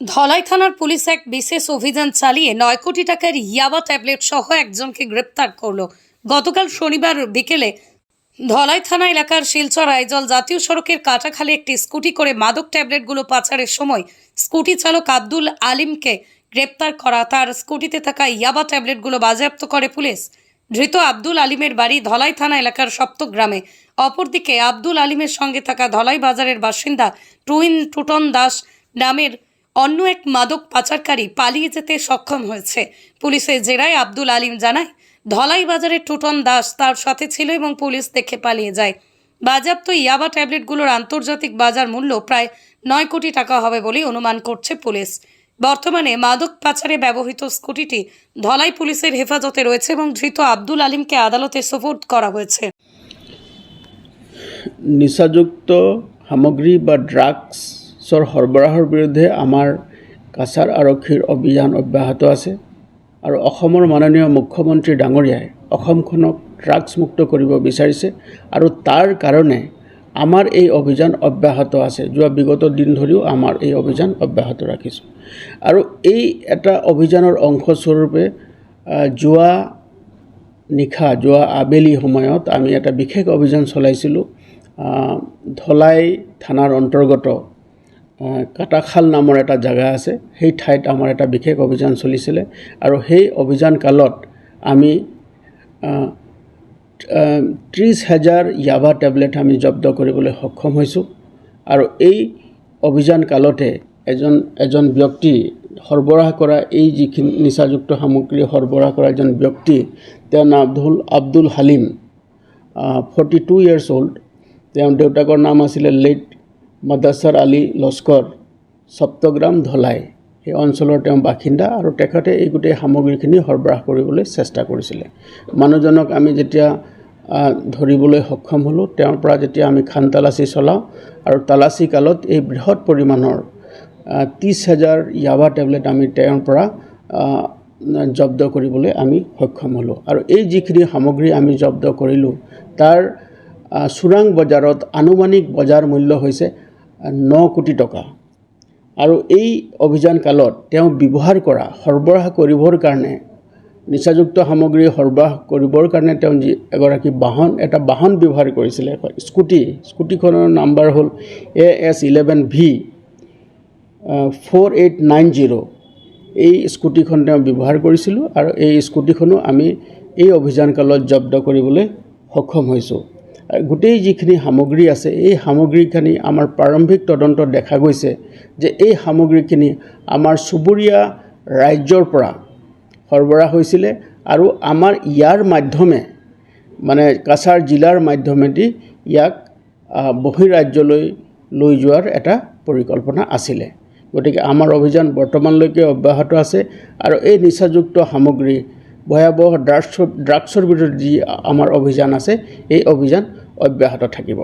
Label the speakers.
Speaker 1: ধলাই থানার পুলিশ এক বিশেষ অভিযান চালিয়ে নয় কোটি টাকার ইয়াবা ট্যাবলেট সহ একজনকে গ্রেপ্তার করল। গতকাল শনিবার বিকেলে ধলাই থানা এলাকার শিলচর আইজল জাতীয় সড়কের কাটাখালে একটি স্কুটি করে মাদক ট্যাবলেটগুলো পাচারের সময় স্কুটি চালক আব্দুল আলিমকে গ্রেপ্তার করা। তার স্কুটিতে থাকা ইয়াবা ট্যাবলেটগুলো বাজেয়াপ্ত করে পুলিশ। ধৃত আব্দুল আলিমের বাড়ি ধলাই থানা এলাকার সপ্তগ্রামে অপরদিকে আব্দুল আলিমের সঙ্গে থাকা ধলাই বাজারের বাসিন্দা টুইন টুটন দাস নামের অন্য এক মাদক পাচারকারী পালিয়ে যেতে সক্ষম হয়েছে। পুলিশের জেরায় আব্দুল আলিম জানায় ধলাই বাজারের টুটন দাস তার সাথে ছিল এবং পুলিশ দেখে পালিয়ে যায়। বাজেয়াপ্ত ইয়াবা ট্যাবলেটগুলোর আন্তর্জাতিক বাজার মূল্য প্রায় নয় কোটি টাকা হবে বলে অনুমান করছে পুলিশ। বর্তমানে মাদক পাচারে ব্যবহৃত স্কুটিটি ধলাই পুলিশের হেফাজতে রয়েছে এবং ধৃত আব্দুল আলিমকে আদালতে সোপর্দ করা হয়েছে।
Speaker 2: নিচাযুক্ত সামগ্ৰী বা ড্ৰাগছৰ সৰবৰাহৰ বিৰুদ্ধে আমাৰ কাছাৰ আৰক্ষীৰ অভিযান অব্যাহত আছে আৰু অসমৰ মাননীয় মুখ্যমন্ত্ৰী ডাঙৰীয়াই অসমখনক ড্ৰাগছ মুক্ত কৰিব বিচাৰিছে আৰু তাৰ কাৰণে আমাৰ এই অভিযান অব্যাহত আছে। যোৱা বিগত দিন ধৰিও আমাৰ এই অভিযান অব্যাহত ৰাখিছোঁ। আৰু এই এটা অভিযানৰ অংশস্বৰূপে যোৱা নিশা, যোৱা আবেলি সময়ত আমি এটা বিশেষ অভিযান চলাইছিলোঁ। ধলাই থানাৰ অন্তৰ্গত কাটাখাল নামৰ এটা জেগা আছে। সেই ঠাইত আমাৰ এটা বিশেষ অভিযান চলিছিলে আৰু সেই অভিযান কালত আমি ত্ৰিছ হাজাৰ ইয়াবা টেবলেট আমি জব্দ কৰিবলৈ সক্ষম হৈছোঁ। আৰু এই অভিযান কালতে এজন এজন ব্যক্তি সৰবৰাহ কৰা এই যিখিনি নিচাযুক্ত সামগ্ৰী সৰবৰাহ কৰা এজন ব্যক্তি, তেওঁৰ নাম Abdul Abdul Halim forty two years old তেওঁৰ দেউতাকৰ নাম আছিলে লেট মদাছাৰ আলী লস্কৰ সপ্তগ্ৰাম ধলাই সেই অঞ্চলৰ তেওঁ বাসিন্দা আৰু তেখেতে এই গোটেই সামগ্ৰীখিনি সৰবৰাহ কৰিবলৈ চেষ্টা কৰিছিলে। মানুহজনক আমি যেতিয়া ধৰিবলৈ সক্ষম হ'লোঁ, তেওঁৰ পৰা যেতিয়া আমি খান তালাচী চলাওঁ আৰু তালাচী কালত এই বৃহৎ পৰিমাণৰ ত্ৰিছ হাজাৰ ইয়াবা টেবলেট আমি তেওঁৰ পৰা জব্দ কৰিবলৈ আমি সক্ষম হ'লোঁ। আৰু এই যিখিনি সামগ্ৰী আমি জব্দ কৰিলোঁ, তাৰ চোৰাং বজাৰত আনুমানিক বজাৰ মূল্য হৈছে ন কোটি টকা। আৰু এই অভিযান কালত তেওঁ ব্যৱহাৰ কৰা সৰবৰাহ কৰিবৰ কাৰণে, নিচাযুক্ত সামগ্ৰী সৰবৰাহ কৰিবৰ কাৰণে তেওঁ যি এগৰাকী বাহন, এটা বাহন ব্যৱহাৰ কৰিছিলে স্কুটি, স্কুটিখনৰ নাম্বাৰ হ'ল A S eleven V four eight nine zero' এই স্কুটিখন তেওঁ ব্যৱহাৰ কৰিছিলোঁ আৰু এই স্কুটিখনো আমি এই অভিযান কালত জব্দ কৰিবলৈ সক্ষম হৈছোঁ। গোটেই যিখিনি সামগ্ৰী আছে, এই সামগ্ৰীখিনি আমাৰ প্ৰাৰম্ভিক তদন্তত দেখা গৈছে যে এই সামগ্ৰীখিনি আমাৰ চুবুৰীয়া ৰাজ্যৰ পৰা সৰবৰাহ হৈছিলে আৰু আমাৰ ইয়াৰ মাধ্যমে মানে কাছাৰ জিলাৰ মাধ্যমেদি ইয়াক বহিৰাজ্যলৈ লৈ যোৱাৰ এটা পৰিকল্পনা আছিলে। গতিকে আমাৰ অভিযান বৰ্তমানলৈকে অব্যাহত আছে আৰু এই নিচাযুক্ত সামগ্ৰী ভয়াৱহ ড্ৰাগছৰ ড্ৰাগছৰ বিৰুদ্ধে যি আমাৰ অভিযান আছে এই অভিযান অব্যাহত থাকিব।